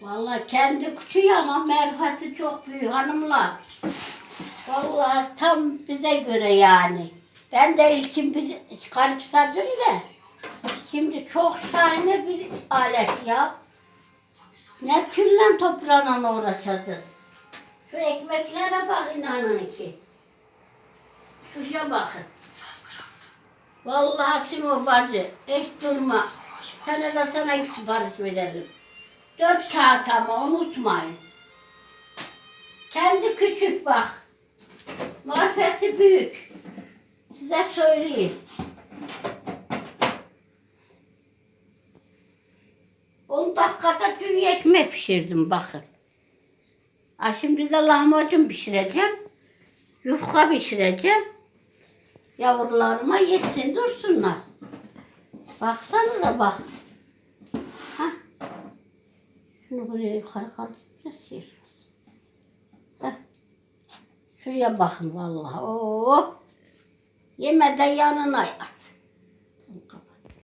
Vallahi kendi küçüğü ama merhati çok büyük hanımlar. Vallahi tam bize göre yani. Ben de ilkin bir garipsadım da. Şimdi çok şahane bir alet ya. Ne külle toprağına uğraşacağız. Şu ekmeklere bak inanın ki. Şuraya bakın. Vallahi Simo bacı hiç durma. Sana da sana sipariş verelim. Dört kağıt ama unutmayın. Kendi küçük bak. Marifeti büyük. Size söyleyeyim. On dakikada dünya ekmek pişirdim bakın. Ha şimdi de lahmacun pişireceğim. Yufka pişireceğim. Yavrularıma yesin dursunlar. Baksana da bak. Ha? Şunu buraya yukarı kaldıracağız. Heh. Şuraya bakın vallahi. Oo. Yemeden yanına yat.